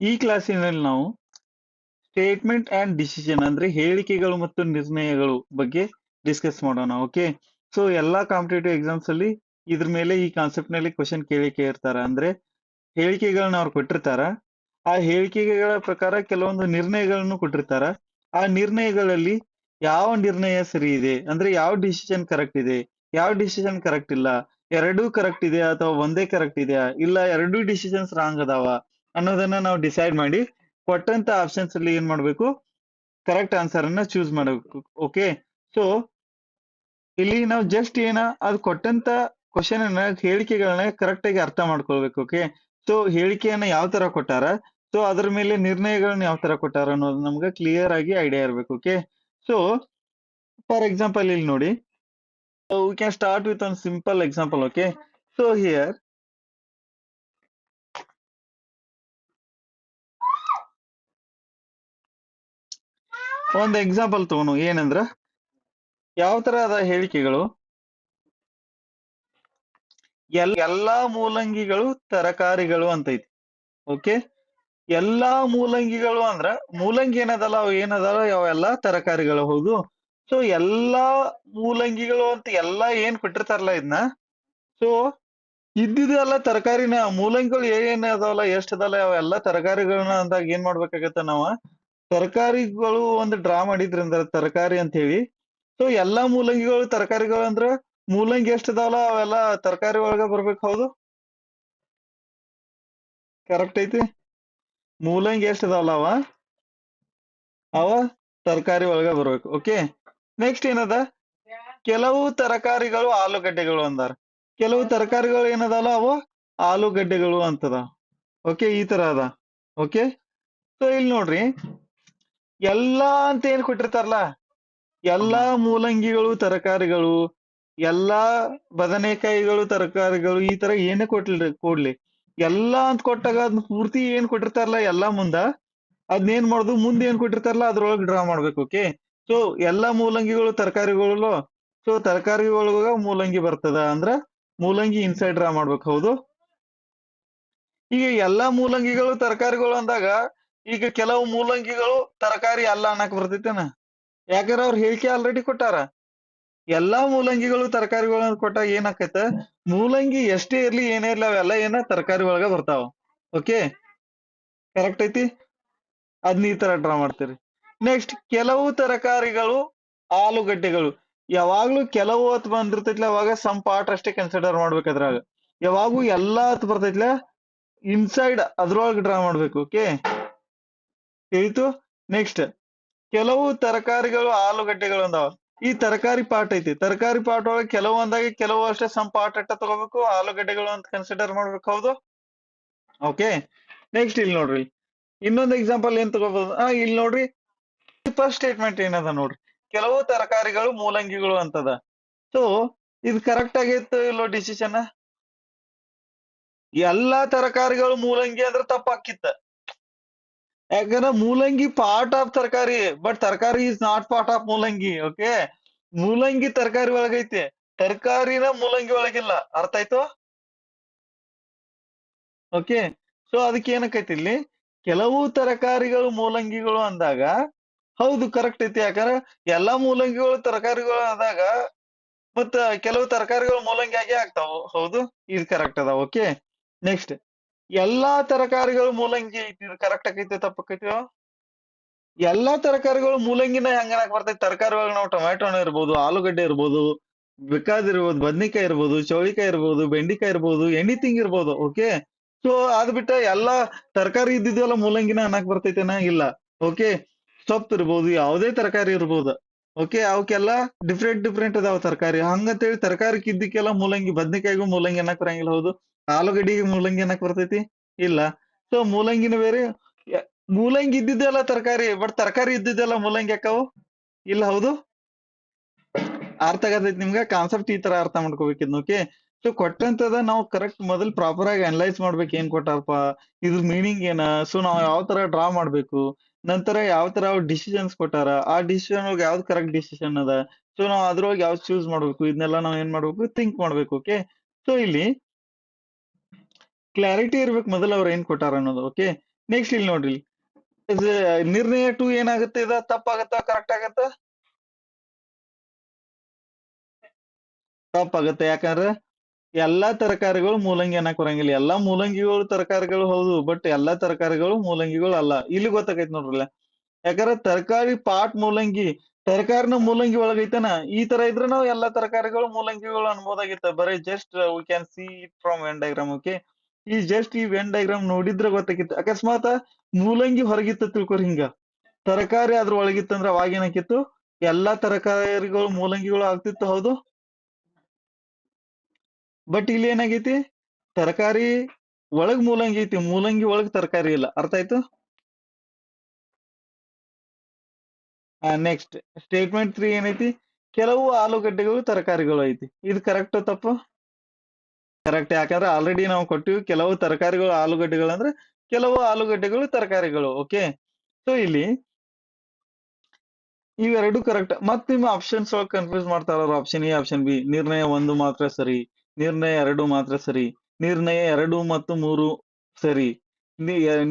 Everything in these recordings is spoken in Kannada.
ಈ ಕ್ಲಾಸಿನಲ್ಲಿ ನಾವು ಸ್ಟೇಟ್ಮೆಂಟ್ ಅಂಡ್ ಡಿಸಿಷನ್ ಅಂದ್ರೆ ಹೇಳಿಕೆಗಳು ಮತ್ತು ನಿರ್ಣಯಗಳು ಬಗ್ಗೆ ಡಿಸ್ಕಸ್ ಮಾಡೋಣ ಓಕೆ ಸೊ ಎಲ್ಲಾ ಕಾಂಪಿಟೇಟಿವ್ ಎಕ್ಸಾಮ್ಸ್ ಅಲ್ಲಿ ಇದ್ರ ಮೇಲೆ ಈ ಕಾನ್ಸೆಪ್ಟ್ನಲ್ಲಿ ಕ್ವಶನ್ ಕೇಳಿ ಕೇಳಿರ್ತಾರ ಅಂದ್ರೆ ಹೇಳಿಕೆಗಳನ್ನ ಅವ್ರು ಕೊಟ್ಟಿರ್ತಾರ. ಆ ಹೇಳಿಕೆಗಳ ಪ್ರಕಾರ ಕೆಲವೊಂದು ನಿರ್ಣಯಗಳನ್ನು ಕೊಟ್ಟಿರ್ತಾರ. ಆ ನಿರ್ಣಯಗಳಲ್ಲಿ ಯಾವ ನಿರ್ಣಯ ಸರಿ ಇದೆ? ಅಂದ್ರೆ ಯಾವ ಡಿಸಿಷನ್ ಕರೆಕ್ಟ್ ಇದೆ? ಯಾವ ಡಿಸಿಷನ್ ಕರೆಕ್ಟ್ ಇಲ್ಲ? ಎರಡೂ ಕರೆಕ್ಟ್ ಇದೆ ಅಥವಾ ಒಂದೇ ಕರೆಕ್ಟ್ ಇದೆಯಾ? ಇಲ್ಲ, ಎರಡೂ ಡಿಸಿಷನ್ಸ್ ರಾಂಗ್ ಅದಾವ? ಅನ್ನೋದನ್ನ ನಾವು ಡಿಸೈಡ್ ಮಾಡಿ ಕೊಟ್ಟಂತ ಆಪ್ಷನ್ಸ್ ಅಲ್ಲಿ ಏನ್ ಮಾಡ್ಬೇಕು? ಕರೆಕ್ಟ್ ಆನ್ಸರ್ ಅನ್ನ ಚೂಸ್ ಮಾಡಬೇಕು ಓಕೆ ಸೊ ಇಲ್ಲಿ ನಾವು ಜಸ್ಟ್ ಏನ, ಅದು ಕೊಟ್ಟಂತ ಕ್ವಶನ್ ಅನ್ನ, ಹೇಳಿಕೆಗಳನ್ನ ಕರೆಕ್ಟ್ ಆಗಿ ಅರ್ಥ ಮಾಡ್ಕೊಳ್ಬೇಕು ಓಕೆ ಸೊ ಹೇಳಿಕೆಯನ್ನ ಯಾವ ತರ ಕೊಟ್ಟಾರ? ಸೊ ಅದ್ರ ಮೇಲೆ ನಿರ್ಣಯಗಳನ್ನ ಯಾವ ತರ ಕೊಟ್ಟಾರ ಅನ್ನೋದು ನಮ್ಗೆ ಕ್ಲಿಯರ್ ಆಗಿ ಐಡಿಯಾ ಇರ್ಬೇಕು ಓಕೆ ಸೊ ಫಾರ್ ಎಕ್ಸಾಂಪಲ್ ಇಲ್ಲಿ ನೋಡಿ. We can start with one simple example okay so here ಒಂದು ಎಕ್ಸಾಂಪಲ್ ತಗೋಣ. ಏನಂದ್ರ? ಯಾವ ತರ ಅದ ಹೇಳಿಕೆಗಳು? ಎಲ್, ಎಲ್ಲಾ ಮೂಲಂಗಿಗಳು ತರಕಾರಿಗಳು ಅಂತ ಐತಿ ಓಕೆ? ಎಲ್ಲಾ ಮೂಲಂಗಿಗಳು ಅಂದ್ರ ಮೂಲಂಗಿ ಏನದಲ್ಲ, ಅವು ಏನದಲ್ಲ ಅವೆಲ್ಲ ತರಕಾರಿಗಳು, ಹೌದು. ಸೊ ಎಲ್ಲಾ ಮೂಲಂಗಿಗಳು ಅಂತ ಎಲ್ಲಾ ಏನ್ ಕೊಟ್ಟಿರ್ತಾರಲ್ಲ ಇದನ್ನ ಸೊ ಇದ್ದಿದ್ದೆಲ್ಲ ತರಕಾರಿನ ಮೂಲಂಗಿಗಳು ಏನೇನ್ ಅದಾವಲ್ಲ, ಎಷ್ಟ್ ಎಲ್ಲಾ ಅವೆಲ್ಲ ತರಕಾರಿಗಳನ್ನ ಅಂದಾಗ ಏನ್ ಮಾಡ್ಬೇಕಾಗತ್ತ ನಾವ? ತರಕಾರಿಗಳು ಒಂದು ಡ್ರಾ ಮಾಡಿದ್ರಿಂದ ತರಕಾರಿ ಅಂತ ಹೇಳಿ ಸೊ ಎಲ್ಲಾ ಮೂಲಂಗಿಗಳು ತರಕಾರಿಗಳು ಅಂದ್ರ ಮೂಲಂಗಿ ಎಷ್ಟ್ ಅದಾವಲ್ಲ ಅವೆಲ್ಲ ತರಕಾರಿ ಒಳಗ ಬರ್ಬೇಕು ಹೌದು? ಕರೆಕ್ಟ್ ಐತಿ? ಮೂಲಂಗಿ ಎಷ್ಟ್ ಅದಾವಲ್ಲ ಅವ? ಅವ ತರಕಾರಿ ಒಳಗ ಬರ್ಬೇಕು ಓಕೆ ನೆಕ್ಸ್ಟ್ ಏನದ? ಕೆಲವು ತರಕಾರಿಗಳು ಆಲೂಗಡ್ಡೆಗಳು ಅಂದಾರ. ಕೆಲವು ತರಕಾರಿಗಳು ಏನದಲ್ಲ ಅವು? ಆಲೂಗಡ್ಡೆಗಳು ಅಂತದ. ಓಕೆ ಈ ತರ ಅದ. ಓಕೆ ಸೊ ಇಲ್ಲಿ ನೋಡ್ರಿ. ಎಲ್ಲಾ ಅಂತ ಏನ್ ಕೊಟ್ಟಿರ್ತಾರಲ್ಲ ಎಲ್ಲಾ ಮೂಲಂಗಿಗಳು ತರಕಾರಿಗಳು ಎಲ್ಲಾ ಬದನೆಕಾಯಿಗಳು ತರಕಾರಿಗಳು ಈ ತರ ಏನೇ ಕೊಟ್ಲಿ ಕೊಡ್ಲಿ. ಎಲ್ಲಾ ಅಂತ ಕೊಟ್ಟಾಗ ಅದ್ನ ಪೂರ್ತಿ ಏನ್ ಕೊಟ್ಟಿರ್ತಾರಲ್ಲ ಎಲ್ಲಾ ಮುಂದ ಅದ್ನೇನ್ ಮಾಡುದು? ಮುಂದೆ ಏನ್ ಕೊಟ್ಟಿರ್ತಾರಲ್ಲ ಅದ್ರೊಳಗೆ ಡ್ರಾ ಮಾಡ್ಬೇಕು ಓಕೆ ಸೊ ಎಲ್ಲಾ ಮೂಲಂಗಿಗಳು ತರಕಾರಿಗಳು ಸೊ ಒಳಗ ಮೂಲಂಗಿ ಬರ್ತದ ಅಂದ್ರ ಮೂಲಂಗಿ ಇನ್ಸೈಡ್ ಡ್ರಾ ಮಾಡ್ಬೇಕು ಹೌದು? ಈಗ ಎಲ್ಲಾ ಮೂಲಂಗಿಗಳು ತರಕಾರಿಗಳು ಅಂದಾಗ ಈಗ ಕೆಲವು ಮೂಲಂಗಿಗಳು ತರಕಾರಿ ಅಲ್ಲ ಅನ್ನಕ್ ಬರ್ತೈತೇನ? ಯಾಕಂದ್ರ ಅವ್ರ ಹೇಳಿಕೆ ಆಲ್ರೆಡಿ ಕೊಟ್ಟಾರ. ಎಲ್ಲಾ ಮೂಲಂಗಿಗಳು ತರಕಾರಿಗಳನ್ನ ಕೊಟ್ಟಾಗ ಏನಾಕೈತ? ಮೂಲಂಗಿ ಎಷ್ಟೇ ಇರ್ಲಿ ಏನೇ ಇರ್ಲಿ ಅವೆಲ್ಲ ಏನ ತರಕಾರಿ ಒಳಗ ಬರ್ತಾವ. ಓಕೆ ಕರೆಕ್ಟ್ ಐತಿ? ಅದ್ನ ಈ ತರ ಡ್ರಾ ಮಾಡ್ತೀರಿ. ನೆಕ್ಸ್ಟ್ ಕೆಲವು ತರಕಾರಿಗಳು ಆಲೂಗಡ್ಡೆಗಳು. ಯಾವಾಗ್ಲೂ ಕೆಲವು ಹೊತ್ ಬಂದಿರ್ತೈತ್ಲ, ಅವಾಗ ಸಮ್ ಪಾರ್ಟ್ ಅಷ್ಟೇ ಕನ್ಸಿಡರ್ ಮಾಡ್ಬೇಕು ಅದ್ರಾಗ. ಯಾವಾಗೂ ಎಲ್ಲಾ ಹತ್ ಬರ್ತೈತ್ಲ ಇನ್ಸೈಡ್ ಅದ್ರೊಳಗೆ ಡ್ರಾ ಮಾಡ್ಬೇಕು ಓಕೆ ತಿಳಿತು. ನೆಕ್ಸ್ಟ್ ಕೆಲವು ತರಕಾರಿಗಳು ಆಲೂಗಡ್ಡೆಗಳು ಅಂದಾವ. ಈ ತರಕಾರಿ ಪಾರ್ಟ್ ಐತಿ. ತರಕಾರಿ ಪಾರ್ಟ್ ಒಳಗೆ ಕೆಲವು ಅಂದಾಗ ಕೆಲವು ಅಷ್ಟೇ ಸಮ್ ಪಾಠ ತಗೋಬೇಕು, ಆಲೂಗಡ್ಡೆಗಳು ಅಂತ ಕನ್ಸಿಡರ್ ಮಾಡ್ಬೇಕು. ಹೌದು? ಓಕೆ ನೆಕ್ಸ್ಟ್ ಇಲ್ಲಿ ನೋಡ್ರಿ. ಇನ್ನೊಂದು ಎಕ್ಸಾಂಪಲ್ ಏನ್ ತಗೋಬಹುದು ಆ, ಇಲ್ಲಿ ನೋಡ್ರಿ. ಫಸ್ಟ್ ಸ್ಟೇಟ್ಮೆಂಟ್ ಏನದ ನೋಡ್ರಿ. ಕೆಲವು ತರಕಾರಿಗಳು ಮೂಲಂಗಿಗಳು ಅಂತದ. ಸೊ ಇದು ಕರೆಕ್ಟ್ ಆಗೈತೆ ಇಲ್ಲೋ ಡಿಸಿಷನ್ ಎಲ್ಲಾ ತರಕಾರಿಗಳು ಮೂಲಂಗಿ ಅಂದ್ರೆ ತಪ್ಪಾಕಿತ್ತ. ಯಾಕಂದ್ರೆ ಮೂಲಂಗಿ ಪಾರ್ಟ್ ಆಫ್ ತರಕಾರಿ ಬಟ್ ತರಕಾರಿ ಇಸ್ ನಾಟ್ ಪಾರ್ಟ್ ಆಫ್ ಮೂಲಂಗಿ ಓಕೆ ಮೂಲಂಗಿ ತರಕಾರಿ ಒಳಗೈತೆ ತರಕಾರಿನ ಮೂಲಂಗಿ ಒಳಗಿಲ್ಲ ಅರ್ಥ ಆಯ್ತು? ಓಕೆ ಸೊ ಅದಕ್ಕೆ ಏನಕ್ಕೈತಿ ಇಲ್ಲಿ? ಕೆಲವು ತರಕಾರಿಗಳು ಮೂಲಂಗಿಗಳು ಅಂದಾಗ, ಹೌದು ಕರೆಕ್ಟ್ ಐತಿ. ಯಾಕಂದ್ರೆ ಎಲ್ಲಾ ಮೂಲಂಗಿಗಳು ತರಕಾರಿಗಳು ಆದಾಗ ಮತ್ತ ಕೆಲವು ತರಕಾರಿಗಳು ಮೂಲಂಗಿ ಆಗೇ ಆಗ್ತಾವ. ಹೌದು? ಇದು ಕರೆಕ್ಟ್ ಅದ ಓಕೆ ನೆಕ್ಸ್ಟ್ ಎಲ್ಲಾ ತರಕಾರಿಗಳು ಮೂಲಂಗಿ ಐತಿ, ಇದು ಕರೆಕ್ಟ್ ಆಕೈತಿ ತಪ್ಪಕೈತಿ ಎಲ್ಲಾ ತರಕಾರಿಗಳು ಮೂಲಂಗಿನ ಹೆಂಗನಕ್ ಬರ್ತೈತಿ? ತರಕಾರಿ ಒಳಗೆ ನಾವು ಹಣ್ಣು ಇರ್ಬೋದು, ಆಲೂಗಡ್ಡೆ ಇರ್ಬೋದು ಬೇಕಾದಿರ್ಬೋದು ಬದ್ನಿಕಾಯಿ ಇರ್ಬೋದು, ಚೌಳಿಕಾಯಿ ಇರ್ಬೋದು, ಬೆಂಡಿಕಾಯಿ ಇರ್ಬೋದು ಎನಿಥಿಂಗ್ ಇರ್ಬೋದು ಓಕೆ ಸೊ ಅದ್ ಬಿಟ್ಟ ಎಲ್ಲಾ ತರಕಾರಿ ಇದ್ದಿದ್ವಲ್ಲ ಮೂಲಂಗಿನ ಅನ್ನಕ್ ಬರ್ತೈತೇನ? ಇಲ್ಲ ಓಕೆ ಸೊಪ್ಪು ಇರ್ಬೋದು, ಯಾವುದೇ ತರಕಾರಿ ಇರ್ಬೋದು ಓಕೆ ಅವಕ್ಕೆಲ್ಲ ಡಿಫ್ರೆಂಟ್ ಡಿಫ್ರೆಂಟ್ ಅದಾವ ತರಕಾರಿ. ಹಂಗಂತೇಳಿ ತರಕಾರಿ ಇದ್ದಕ್ಕೆಲ್ಲ ಮೂಲಂಗಿ, ಬದ್ನಿಕಾಯಿಗೂ ಮೂಲಂಗಿ ಅನ್ನಕ್ ಬರಂಗಿಲ್ಲ, ಹೌದು? ಆಲೂಗಡ್ಡಿಗೆ ಮೂಲಂಗಿ ಅನ್ನಕ್ ಬರ್ತೈತಿ? ಇಲ್ಲ. ಸೊ ಮೂಲಂಗಿನ ಬೇರೆ. ಮೂಲಂಗಿ ಇದ್ದಿದ್ದೆಲ್ಲ ತರಕಾರಿ ಬಟ್ ತರಕಾರಿ ಇದ್ದಿದ್ದೆಲ್ಲ ಮೂಲಂಗಿ ಯಾಕವು? ಇಲ್ಲ ಹೌದು? ಅರ್ಥ ಆಗತೈತಿ ನಿಮ್ಗೆ? ಕಾನ್ಸೆಪ್ಟ್ ಈ ತರ ಅರ್ಥ ಮಾಡ್ಕೋಬೇಕಿದ್ ಓಕೆ ಸೊ ಕೊಟ್ಟಂತದ ನಾವು ಕರೆಕ್ಟ್ ಮೊದಲ್ ಪ್ರಾಪರ್ ಆಗಿ ಅನಲೈಸ್ ಮಾಡ್ಬೇಕು ಏನ್ ಕೊಟ್ಟಾರಪ್ಪ, ಇದ್ರ ಮೀನಿಂಗ್ ಏನ? ಸೊ ನಾವ್ ಯಾವ ತರ ಡ್ರಾ ಮಾಡ್ಬೇಕು? ನಂತರ ಯಾವ ತರ ಅವ್ರು ಡಿಸಿಷನ್ಸ್ ಕೊಟ್ಟಾರ? ಆ ಡಿಸಿಷನ್ ಒಳಗೆ ಯಾವ್ದು ಕರೆಕ್ಟ್ ಡಿಸಿಷನ್ ಅದ? ಸೊ ನಾವ್ ಅದ್ರೊಳಗೆ ಯಾವ್ದು ಚೂಸ್ ಮಾಡ್ಬೇಕು? ಇದನ್ನೆಲ್ಲ ನಾವ್ ಏನ್ ಮಾಡ್ಬೇಕು? ಥಿಂಕ್ ಮಾಡ್ಬೇಕು ಓಕೆ ಸೊ ಇಲ್ಲಿ ಕ್ಲಾರಿಟಿ ಇರ್ಬೇಕು ಮೊದಲು ಅವ್ರು ಏನ್ ಕೊಟ್ಟಾರ ಅನ್ನೋದು ಓಕೆ ನೆಕ್ಸ್ಟ್ ಇಲ್ಲಿ ನೋಡ್ರಿ ಇದು ನಿರ್ಣಯ ಟು ಏನಾಗುತ್ತೆ? ಇದ ತಪ್ಪಾಗತ್ತಾ? ಕರೆಕ್ಟ್ ಆಗತ್ತ? ತಪ್ಪಾಗತ್ತೆ. ಯಾಕಂದ್ರೆ ಎಲ್ಲಾ ತರಕಾರಿಗಳು ಮೂಲಂಗಿ ಅನ್ನಕ್ ಬರಂಗಿಲ್ಲ ಎಲ್ಲಾ ಮೂಲಂಗಿಗಳು ತರಕಾರಿಗಳು ಹೌದು ಬಟ್ ಎಲ್ಲಾ ತರಕಾರಿಗಳು ಮೂಲಂಗಿಗಳು ಅಲ್ಲ. ಇಲ್ಲಿ ಗೊತ್ತಾಗೈತಿ ನೋಡ್ರಲ್ಲ ಯಾಕಂದ್ರೆ ತರಕಾರಿ ಪಾಟ್ ಮೂಲಂಗಿ, ತರಕಾರಿನ ಮೂಲಂಗಿ ಒಳಗೈತನ? ಈ ತರ ಇದ್ರೆ ನಾವು ಎಲ್ಲಾ ತರಕಾರಿಗಳು ಮೂಲಂಗಿಗಳು ಅನ್ಬೋದಾಗಿತ್ತ. ಬರೀ just we can see it from an diagram okay ಈ ಜಸ್ಟ್ ಈ ವೆನ್ ಡೈಗ್ರಾಮ್ ನೋಡಿದ್ರೆ ಗೊತ್ತಾಗಿತ್ತು. ಅಕಸ್ಮಾತ್ ಮೂಲಂಗಿ ಹೊರಗಿತ್ತು ತಿಳ್ಕೊರಿ ಹಿಂಗ. ತರಕಾರಿ ಅದ್ರ ಒಳಗಿತ್ತಂದ್ರ ಅವಾಗ ಏನಾಕಿತ್ತು ಎಲ್ಲಾ ತರಕಾರಿಗಳು, ಮೂಲಂಗಿಗಳು ಆಗ್ತಿತ್ತು, ಹೌದು? ಬಟ್ ಇಲ್ಲಿ ಏನಾಗೈತಿ? ತರಕಾರಿ ಒಳಗ್ ಮೂಲಂಗಿ ಐತಿ, ಮೂಲಂಗಿ ಒಳಗ್ ತರಕಾರಿ ಇಲ್ಲ. ಅರ್ಥ ಆಯ್ತು? ನೆಕ್ಸ್ಟ್ ಸ್ಟೇಟ್ಮೆಂಟ್ ತ್ರೀ ಏನೈತಿ? ಕೆಲವು ಆಲೂಗಡ್ಡೆಗಳು ತರಕಾರಿಗಳು ಐತಿ. ಇದು ಕರೆಕ್ಟ್ ತಪ್ಪು? ಕರೆಕ್ಟ್ ಯಾಕಂದ್ರೆ ಆಲ್ರೆಡಿ ನಾವು ಕೊಟ್ಟಿವಿ ಕೆಲವು ತರಕಾರಿಗಳು, ಆಲೂಗಡ್ಡೆಗಳು ಅಂದ್ರೆ ಕೆಲವು ಆಲೂಗಡ್ಡೆಗಳು, ತರಕಾರಿಗಳು ಓಕೆ ಸೊ ಇಲ್ಲಿ ಇವೆರಡು ಕರೆಕ್ಟ್ ಮತ್ತೆ ನಿಮ್ಮ ಆಪ್ಷನ್ಸ್ ಒಳಗೆ ಕನ್ಫ್ಯೂಸ್ ಮಾಡ್ತಾರ ಆಪ್ಷನ್ ಎ ಆಪ್ಷನ್ ಬಿ ನಿರ್ಣಯ ಒಂದು ಮಾತ್ರ ಸರಿ, ನಿರ್ಣಯ ಎರಡು ಮಾತ್ರ ಸರಿ, ನಿರ್ಣಯ ಎರಡು ಮತ್ತು ಮೂರು ಸರಿ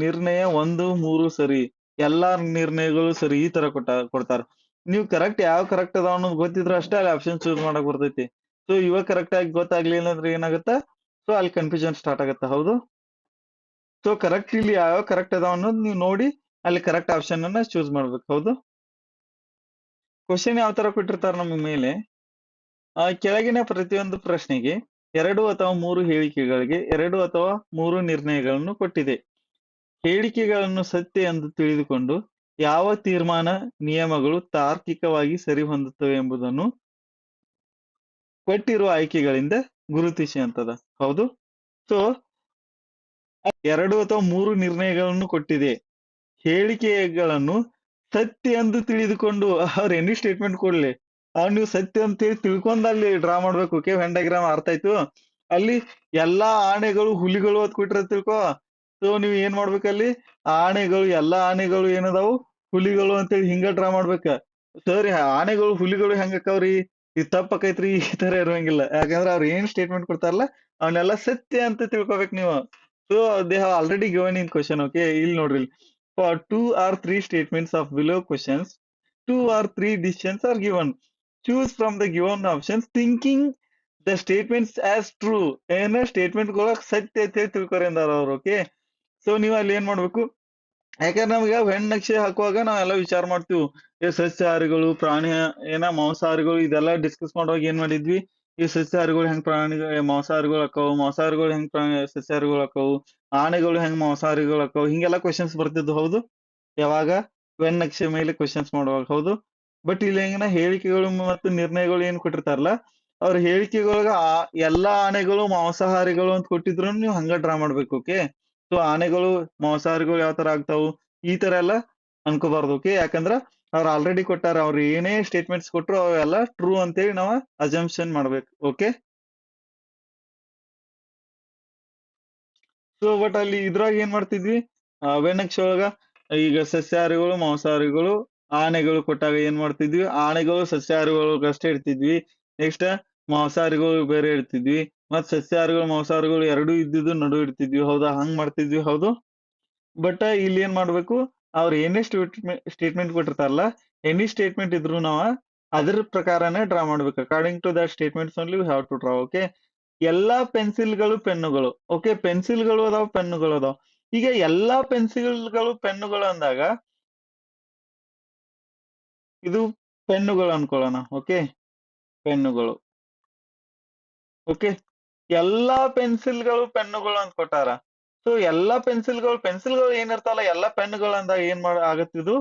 ನಿರ್ಣಯ ಒಂದು, ಮೂರು ಸರಿ, ಎಲ್ಲಾ ನಿರ್ಣಯಗಳು ಸರಿ ಈ ತರ ಕೊಟ್ಟ, ಕೊಡ್ತಾರ. ನೀವು ಕರೆಕ್ಟ್ ಯಾವ ಕರೆಕ್ಟ್ ಅದಾವ ಅನ್ನೋದು ಗೊತ್ತಿದ್ರೆ ಅಷ್ಟೇ ಅಲ್ಲಿ ಆಪ್ಷನ್ ಚೂಸ್ ಮಾಡಕ್ ಬರ್ತೈತಿ. ಸೊ ಇವಾಗ ಕರೆಕ್ಟ್ ಆಗಿ ಗೊತ್ತಾಗ್ಲಿಲ್ಲ ಅಂದ್ರೆ ಏನಾಗುತ್ತೆ? ಸೊ ಅಲ್ಲಿ ಕನ್ಫ್ಯೂಷನ್ ಸ್ಟಾರ್ಟ್ ಆಗುತ್ತೆ? ಹೌದು? ಸೊ ಕರೆಕ್ಟ್ ಇಲ್ಲಿ ಯಾವ ಕರೆಕ್ಟ್ ಅದಾವ ಅನ್ನೋದು ನೀವು ನೋಡಿ, ಅಲ್ಲಿ ಕರೆಕ್ಟ್ ಆಪ್ಷನ್ ಅನ್ನ ಚೂಸ್ ಮಾಡ್ಬೇಕು. ಹೌದು? ಕ್ವಶನ್ ಯಾವ ತರ ಕೊಟ್ಟಿರ್ತಾರ ನಮ್ಮ ಮೇಲೆ? ಕೆಳಗಿನ ಪ್ರತಿಯೊಂದು ಪ್ರಶ್ನೆಗೆ ಎರಡು ಅಥವಾ ಮೂರು ಹೇಳಿಕೆಗಳಿಗೆ ಎರಡು ಅಥವಾ ಮೂರು ನಿರ್ಣಯಗಳನ್ನು ಕೊಟ್ಟಿದೆ. ಹೇಳಿಕೆಗಳನ್ನು ಸತ್ಯ ಎಂದು ತಿಳಿದುಕೊಂಡು ಯಾವ ತೀರ್ಮಾನ, ನಿಯಮಗಳು ತಾರ್ಕಿಕವಾಗಿ ಸರಿ ಹೊಂದುತ್ತವೆ ಎಂಬುದನ್ನು ಕೊಟ್ಟಿರುವ ಆಯ್ಕೆಗಳಿಂದ ಗುರುತಿಸಿ ಅಂತದ. ಹೌದು? ಸೊ ಎರಡು ಅಥವಾ ಮೂರು ನಿರ್ಣಯಗಳನ್ನು ಕೊಟ್ಟಿದೆ. ಹೇಳಿಕೆಗಳನ್ನು ಸತ್ಯ ಎಂದು ತಿಳಿದುಕೊಂಡು ಅವ್ರ ಎನಿ ಸ್ಟೇಟ್ಮೆಂಟ್ ಕೊಡ್ಲಿ. ಅವ್ರು ನೀವು ಸತ್ಯ ಅಂತ ಹೇಳಿ ತಿಳ್ಕೊಂಡ್ ಅಲ್ಲಿ ಡ್ರಾ ಮಾಡ್ಬೇಕು. ಓಕೆ ವೆನ್ ಡೈಗ್ರಾಮ್ ಅರ್ಥ ಆಯ್ತು? ಅಲ್ಲಿ ಎಲ್ಲಾ ಆನೆಗಳು ಹುಲಿಗಳು ಅದ್ ಕೊಟ್ಟಿರ ತಿಳ್ಕೊ. ಸೊ ನೀವು ಏನ್ ಮಾಡ್ಬೇಕಲ್ಲಿ ಆನೆಗಳು ಎಲ್ಲಾ ಆನೆಗಳು ಏನದಾವು? ಹುಲಿಗಳು ಅಂತೇಳಿ ಹಿಂಗ ಡ್ರಾ ಮಾಡ್ಬೇಕ. ಸರಿ ಆನೆಗಳು ಹುಲಿಗಳು ಹೆಂಗ ಅಕ್ಕವ್ರಿ? ಇದು ತಪ್ಪಕೈತ್ರಿ ಈ ತರ ಇರುವಂಗಿಲ್ಲ. ಯಾಕಂದ್ರೆ ಅವ್ರು ಏನ್ ಸ್ಟೇಟ್ಮೆಂಟ್ ಕೊಡ್ತಾರಲ್ಲ ಅವನ್ನೆಲ್ಲ ಸತ್ಯ ಅಂತ ತಿಳ್ಕೊಬೇಕು ನೀವು. So they have already given in question okay ಇಲ್ಲಿ ನೋಡ್ರಿ for two or three statements of below questions two or three decisions are given choose from the given options thinking the statements as true ಏನ ಸ್ಟೇಟ್ಮೆಂಟ್ಗಳ ಸತ್ಯ ಅಂತ ಹೇಳಿ ತಿಳ್ಕೊರಿ ಅಂದಾರ ಅವ್ರು ಓಕೆ ಸೊ ನೀವು ಅಲ್ಲಿ ಏನ್ ಮಾಡ್ಬೇಕು? ಯಾಕಂದ್ರೆ ನಮ್ಗೆ ಹೆಣ್ಣು ನಕ್ಷೆ ಹಾಕುವಾಗ ನಾವೆಲ್ಲ ವಿಚಾರ ಮಾಡ್ತೀವಿ. ಈ ಸಸ್ಯಾಹಾರಿಗಳು, ಪ್ರಾಣಿ, ಏನ ಮಾಂಸಾಹಾರಿಗಳು, ಇದೆಲ್ಲ ಡಿಸ್ಕಸ್ ಮಾಡುವಾಗ ಏನ್ ಮಾಡಿದ್ವಿ? ಈ ಸಸ್ಯಾಹಾರಿಗಳು ಹೆಂಗ್ ಪ್ರಾಣಿ ಮಾಂಸಾಹಾರಿಗಳು ಹಾಕವು, ಮಾಂಸಾಹಾರಿಗಳು ಹೆಂಗ್ ಪ್ರಾಣಿ, ಸಸ್ಯಾಹಾರಿಗಳು ಹಾಕವು, ಆನೆಗಳು ಹೆಂಗ್ ಮಾಂಸಾಹಾರಿಗಳು ಹಾಕವು, ಹಿಂಗೆಲ್ಲ ಕ್ವಶನ್ಸ್ ಬರ್ತಿದ್ವು, ಹೌದು? ಯಾವಾಗ? ವೆನ್ ನಕ್ಷೆ ಮೇಲೆ ಕ್ವಶನ್ಸ್ ಮಾಡುವಾಗ, ಹೌದು? ಬಟ್ ಇಲ್ಲಿ ಹೆಂಗನ ಹೇಳಿಕೆಗಳು ಮತ್ತು ನಿರ್ಣಯಗಳು ಏನ್ ಕೊಟ್ಟಿರ್ತಾರಲ್ಲ, ಅವ್ರ ಹೇಳಿಕೆಗಳಿಗೆ ಆ ಎಲ್ಲಾ ಆನೆಗಳು, ಮಾಂಸಾಹಾರಿಗಳು ಅಂತ ಕೊಟ್ಟಿದ್ರು ನೀವು ಹಂಗ ಡ್ರಾ ಮಾಡ್ಬೇಕು ಓಕೆ ಸೊ ಆನೆಗಳು, ಮಾಂಸಾಹಾರಿಗಳು ಯಾವ ತರ ಆಗ್ತಾವು? ಈ ತರ ಎಲ್ಲ ಅನ್ಕೋಬಾರ್ದು ಓಕೆ ಯಾಕಂದ್ರ ಅವ್ರು ಆಲ್ರೆಡಿ ಕೊಟ್ಟಾರ, ಅವ್ರು ಏನೇ ಸ್ಟೇಟ್ಮೆಂಟ್ಸ್ ಕೊಟ್ಟರು ಅವೆಲ್ಲ ಟ್ರೂ ಅಂತೇಳಿ ನಾವು ಅಜಂಪ್ಷನ್ ಮಾಡ್ಬೇಕು ಓಕೆ ಸೊ ಬಟ್ ಅಲ್ಲಿ ಇದ್ರಾಗ ಏನ್ ಮಾಡ್ತಿದ್ವಿ? ವೆನಕ್ಷ ಒಳಗ ಈಗ ಸಸ್ಯಾಹಾರಿಗಳು, ಮಾಂಸಾಹಾರಿಗಳು, ಆನೆಗಳು ಕೊಟ್ಟಾಗ ಏನ್ ಮಾಡ್ತಿದ್ವಿ? ಆನೆಗಳು ಸಸ್ಯಾಹಾರಿಗಳು ಅಷ್ಟೇ ಇಡ್ತಿದ್ವಿ. ನೆಕ್ಸ್ಟ್ ಮಾಂಸಾಹಾರಿಗಳು ಬೇರೆ ಇಡ್ತಿದ್ವಿ. ಮತ್ ಸಸ್ಯಾಹಾರಿಗಳು, ಮಾಂಸಾಹಾರಿಗಳು ಎರಡೂ ಇದ್ದಿದ್ದು ನಡು ಇಡ್ತಿದ್ವಿ. ಹೌದಾ? ಹಂಗ್ ಮಾಡ್ತಿದ್ವಿ, ಹೌದು? ಬಟ್ ಇಲ್ಲಿ ಏನ್ ಮಾಡ್ಬೇಕು? ಅವ್ರ ಏನೇ ಸ್ಟೇಟ್ಮೆಂಟ್ ಸ್ಟೇಟ್ಮೆಂಟ್ ಕೊಟ್ಟಿರ್ತಾರಲ್ಲ ಎನಿ ಸ್ಟೇಟ್ಮೆಂಟ್ ಇದ್ರು ನಾವು ಅದ್ರ ಪ್ರಕಾರನೇ ಡ್ರಾ ಮಾಡ್ಬೇಕು. According to that statements only have to draw okay ಎಲ್ಲಾ ಪೆನ್ಸಿಲ್ಗಳು ಪೆನ್ನುಗಳು ಓಕೆ ಪೆನ್ಸಿಲ್ಗಳು ಅದಾವ, ಪೆನ್ನುಗಳು ಅದಾವ. ಈಗ ಎಲ್ಲಾ ಪೆನ್ಸಿಲ್ಗಳು, ಪೆನ್ನುಗಳು ಅಂದಾಗ ಇದು ಪೆನ್ನುಗಳು ಅನ್ಕೊಳ್ಳೋಣ ಓಕೆ ಪೆನ್ನುಗಳು ಓಕೆ ಎಲ್ಲಾ ಪೆನ್ಸಿಲ್ಗಳು, ಪೆನ್ನುಗಳು ಅಂತ ಕೊಟ್ಟಾರ ಸೊ ಎಲ್ಲಾ ಪೆನ್ಸಿಲ್ಗಳು ಪೆನ್ಸಿಲ್ಗಳು ಏನಿರ್ತಾವಲ್ಲ, ಎಲ್ಲಾ ಪೆನ್ಗಳು ಅಂದಾಗ ಏನ್ ಮಾಡ ಆಗತ್ತಿದು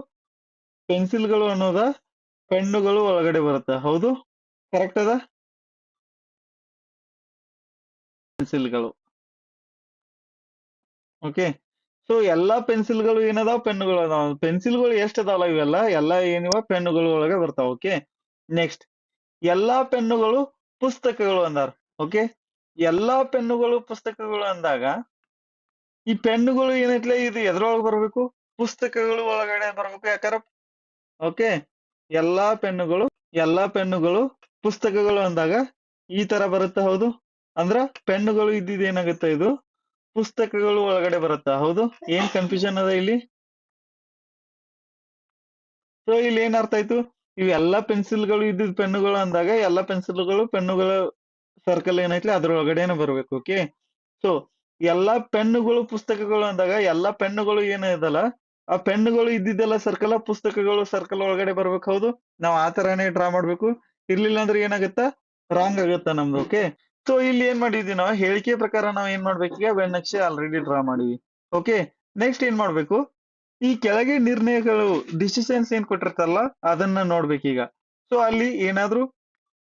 ಪೆನ್ಸಿಲ್ಗಳು ಅನ್ನೋದ ಪೆನ್ನುಗಳು ಒಳಗಡೆ ಬರುತ್ತೆ, ಹೌದು? ಕರೆಕ್ಟ್ ಅದ? ಪೆನ್ಸಿಲ್ಗಳು ಓಕೆ ಸೊ ಎಲ್ಲಾ ಪೆನ್ಸಿಲ್ಗಳು ಏನದಾವ? ಪೆನ್ನುಗಳು ಅದಾವ. ಪೆನ್ಸಿಲ್ಗಳು ಎಷ್ಟ್ ಅದಾವಲ್ಲ ಇವೆಲ್ಲ? ಎಲ್ಲಾ ಏನಿವ? ಪೆನ್ನುಗಳು ಒಳಗೆ ಬರ್ತಾವ ಓಕೆ ನೆಕ್ಸ್ಟ್ ಎಲ್ಲಾ ಪೆನ್ನುಗಳು ಪುಸ್ತಕಗಳು ಅಂದಾರ ಓಕೆ ಎಲ್ಲಾ ಪೆನ್ನುಗಳು ಪುಸ್ತಕಗಳು ಅಂದಾಗ ಈ ಪೆನ್ನುಗಳು ಏನೈತ್ಲೆ ಇದು ಎದ್ರೊಳಗೆ ಬರಬೇಕು, ಪುಸ್ತಕಗಳು ಒಳಗಡೆ ಬರಬೇಕು ಯಾಕಾರ? ಓಕೆ ಎಲ್ಲಾ ಪೆನ್ನುಗಳು ಎಲ್ಲಾ ಪೆನ್ನುಗಳು ಪುಸ್ತಕಗಳು ಅಂದಾಗ ಈ ತರ ಬರುತ್ತ ಹೌದು? ಅಂದ್ರ ಪೆನ್ನುಗಳು ಇದ್ದಿದ್ ಏನಾಗುತ್ತೆ ಇದು? ಪುಸ್ತಕಗಳು ಒಳಗಡೆ ಬರುತ್ತಾ ಹೌದು? ಏನ್ ಕನ್ಫ್ಯೂಷನ್ ಅದ ಇಲ್ಲಿ? ಸೊ ಇಲ್ಲಿ ಏನ್ ಅರ್ಥ ಆಯ್ತು? ಇವೆಲ್ಲಾ ಪೆನ್ಸಿಲ್ಗಳು ಇದ್ದಿದ್ ಪೆನ್ನುಗಳು ಅಂದಾಗ ಎಲ್ಲಾ ಪೆನ್ಸಿಲ್ಗಳು ಪೆನ್ನುಗಳ ಸರ್ಕಲ್ ಏನೈತಿ ಅದ್ರ ಒಳಗಡೆನೆ ಬರ್ಬೇಕು ಓಕೆ ಸೊ ಎಲ್ಲಾ ಪೆನ್ನುಗಳು ಪುಸ್ತಕಗಳು ಅಂದಾಗ ಎಲ್ಲಾ ಪೆನ್ನುಗಳು ಏನು ಇದಲ್ಲ? ಆ ಪೆನ್ನುಗಳು ಇದ್ದಿದ್ದೆಲ್ಲ ಸರ್ಕಲ್ ಪುಸ್ತಕಗಳು ಸರ್ಕಲ್ ಒಳಗಡೆ ಬರ್ಬೇಕು, ಹೌದು? ನಾವ್ ಆ ತರಾನೇ ಡ್ರಾ ಮಾಡ್ಬೇಕು. ಇರ್ಲಿಲ್ಲ ಅಂದ್ರೆ ಏನಾಗುತ್ತಾ? ರಾಂಗ್ ಆಗುತ್ತಾ ನಮ್ದು ಓಕೆ ಸೊ ಇಲ್ಲಿ ಏನ್ ಮಾಡಿದ್ವಿ ನಾವು? ಹೇಳಿಕೆ ಪ್ರಕಾರ ನಾವ್ ಏನ್ ಮಾಡ್ಬೇಕೀಗ ಬೆನ್ನಕ್ಷೆ ಆಲ್ರೆಡಿ ಡ್ರಾ ಮಾಡಿವಿ ಓಕೆ ನೆಕ್ಸ್ಟ್ ಏನ್ ಮಾಡ್ಬೇಕು? ಈ ಕೆಳಗೆ ನಿರ್ಣಯಗಳು ಡಿಸಿಷನ್ಸ್ ಏನ್ ಕೊಟ್ಟಿರ್ತಾರಲ್ಲ, ಅದನ್ನ ನೋಡ್ಬೇಕೀಗ. ಸೊ ಅಲ್ಲಿ ಏನಾದ್ರೂ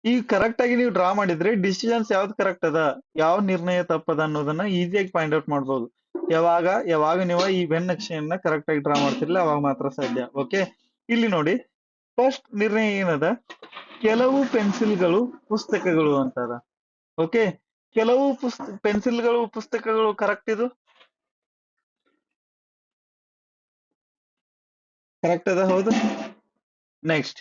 ಈ ಕರೆಕ್ಟ್ ಆಗಿ ನೀವು ಡ್ರಾ ಮಾಡಿದ್ರೆ ಡಿಸಿಷನ್ಸ್ ಯಾವ್ದು ಕರೆಕ್ಟ್ ಅದ? ಯಾವ ನಿರ್ಣಯ ತಪ್ಪದ ಅನ್ನೋದನ್ನ ಈಸಿಯಾಗಿ ಫೈಂಡ್ ಔಟ್ ಮಾಡ್ಬೋದು. ಯಾವಾಗ? ಯಾವಾಗ ನೀವು ಈ ಬೆನ್ನಕ್ಷೆಯನ್ನ ಕರೆಕ್ಟ್ ಆಗಿ ಡ್ರಾ ಮಾಡ್ತಿರ್ಲಿಲ್ಲ, ಅವಾಗ ಮಾತ್ರ ಸಾಧ್ಯ. ಓಕೆ ಇಲ್ಲಿ ನೋಡಿ. ಫಸ್ಟ್ ನಿರ್ಣಯ ಏನದ? ಕೆಲವು ಪೆನ್ಸಿಲ್ಗಳು ಪುಸ್ತಕಗಳು ಅಂತದ ಓಕೆ ಕೆಲವು ಪುಸ್ತ ಪೆನ್ಸಿಲ್ಗಳು, ಪುಸ್ತಕಗಳು ಕರೆಕ್ಟ್ ಇದು? ಕರೆಕ್ಟ್ ಅದ? ಹೌದು? ನೆಕ್ಸ್ಟ್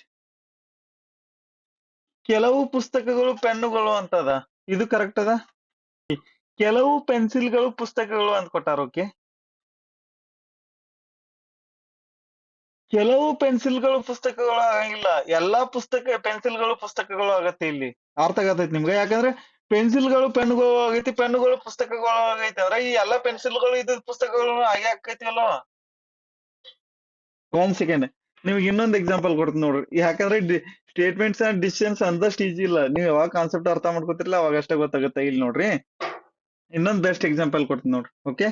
ಕೆಲವು ಪುಸ್ತಕಗಳು ಪೆನ್ನುಗಳು ಅಂತದ? ಇದು ಕರೆಕ್ಟ್ ಅದ? ಕೆಲವು ಪೆನ್ಸಿಲ್ಗಳು ಪುಸ್ತಕಗಳು ಅಂತ ಕೊಟ್ಟಾರ, ಓಕೆ. ಕೆಲವು ಪೆನ್ಸಿಲ್ಗಳು ಪುಸ್ತಕಗಳು ಆಗಂಗಿಲ್ಲ. ಎಲ್ಲಾ ಪುಸ್ತಕ, ಪೆನ್ಸಿಲ್ಗಳು ಪುಸ್ತಕಗಳು ಆಗತ್ತೆ ಇಲ್ಲಿ. ಅರ್ಥ ಆಗತೈತಿ ನಿಮ್ಗೆ? ಯಾಕಂದ್ರೆ ಪೆನ್ಸಿಲ್ಗಳು ಪೆನ್ಗಳು ಆಗೈತಿ, ಪೆನ್ನುಗಳು ಪುಸ್ತಕಗಳು ಆಗೈತಿ. ಅಂದ್ರೆ ಈ ಎಲ್ಲಾ ಪೆನ್ಸಿಲ್ಗಳು ಇದ್ದ ಪುಸ್ತಕಗಳು ಆಗಿ ಆಕೈತಿ ಅಲ್ವಾ ಒಂದ್ ಸೆಕೆಂಡ್ ನಿಮ್ಗೆ ಇನ್ನೊಂದು ಎಕ್ಸಾಂಪಲ್ ಕೊಡ್ತೀನಿ ನೋಡ್ರಿ ಯಾಕಂದ್ರೆ ಸ್ಟೇಟ್ಮೆಂಟ್ಸ್ ಅಂಡ್ ಡಿಸಿಷನ್ಸ್ ಅಂದಷ್ಟು ಈಜಿ ಇಲ್ಲ. ನೀವ್ ಯಾವಾಗ ಕಾನ್ಸೆಪ್ಟ್ ಅರ್ಥ ಮಾಡ್ಕೋತಿರಲ್ಲ ಅವಾಗ ಅಷ್ಟೇ ಗೊತ್ತಾಗುತ್ತೆ ಇಲ್ಲಿ ನೋಡ್ರಿ. ಇನ್ನೊಂದ್ ಬೆಸ್ಟ್ ಎಕ್ಸಾಂಪಲ್ ಕೊಡ್ತೀನಿ ನೋಡ್ರಿ ಓಕೆ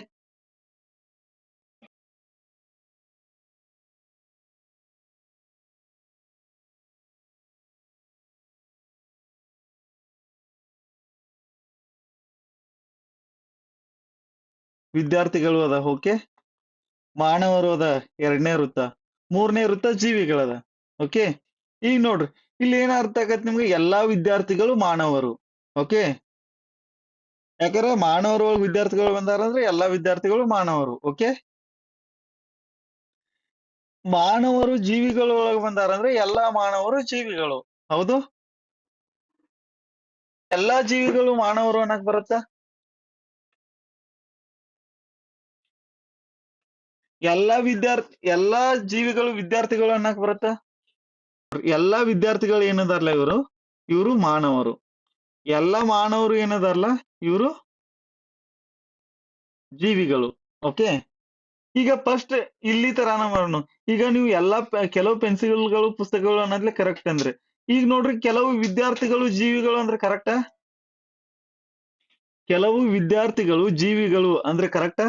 ವಿದ್ಯಾರ್ಥಿಗಳು ಅದ ಓಕೆ ಮಾನವರು ಅದ, ಎರಡನೇ ವೃತ್ತ. ಮೂರನೇ ವೃತ್ತ ಜೀವಿಗಳದ. ಓಕೆ ಈಗ ನೋಡ್ರಿ, ಇಲ್ಲಿ ಏನ ಅರ್ಥ ಆಗತ್ತೆ ನಿಮ್ಗೆ? ಎಲ್ಲಾ ವಿದ್ಯಾರ್ಥಿಗಳು ಮಾನವರು. ಓಕೆ ಯಾಕಂದ್ರೆ ಮಾನವರು ವಿದ್ಯಾರ್ಥಿಗಳು ಬಂದಾರ ಅಂದ್ರೆ ಎಲ್ಲಾ ವಿದ್ಯಾರ್ಥಿಗಳು ಮಾನವರು. ಓಕೆ ಮಾನವರು ಜೀವಿಗಳು ಬಂದಾರಂದ್ರೆ ಎಲ್ಲಾ ಮಾನವರು ಜೀವಿಗಳು. ಹೌದು? ಎಲ್ಲಾ ಜೀವಿಗಳು ಮಾನವರು ಅನ್ನಕ್ ಬರುತ್ತಾ? ಎಲ್ಲಾ ವಿದ್ಯಾರ್ಥಿ ಎಲ್ಲಾ ಜೀವಿಗಳು ವಿದ್ಯಾರ್ಥಿಗಳು ಅನ್ನಕ್ ಬರತ್ತ? ಎಲ್ಲಾ ವಿದ್ಯಾರ್ಥಿಗಳು ಏನದಾರ್ಲ ಇವರು? ಇವರು ಮಾನವರು. ಎಲ್ಲಾ ಮಾನವರು ಏನದಾರಲ್ಲ ಇವರು ಜೀವಿಗಳು, ಓಕೆ? ಈಗ ಫಸ್ಟ್ ಇಲ್ಲಿ ತರಾನ ಮಾಡೋಣ. ಈಗ ನೀವು ಎಲ್ಲಾ ಕೆಲವು ಪೆನ್ಸಿಲ್ಗಳು, ಪುಸ್ತಕಗಳು ಅನ್ನೋದ್ಲೆ ಕರೆಕ್ಟ್ ಅಂದ್ರೆ. ಈಗ ನೋಡ್ರಿ ಕೆಲವು ವಿದ್ಯಾರ್ಥಿಗಳು ಜೀವಿಗಳು ಅಂದ್ರೆ ಕರೆಕ್ಟಾ ಕೆಲವು ವಿದ್ಯಾರ್ಥಿಗಳು ಜೀವಿಗಳು ಅಂದ್ರೆ ಕರೆಕ್ಟಾ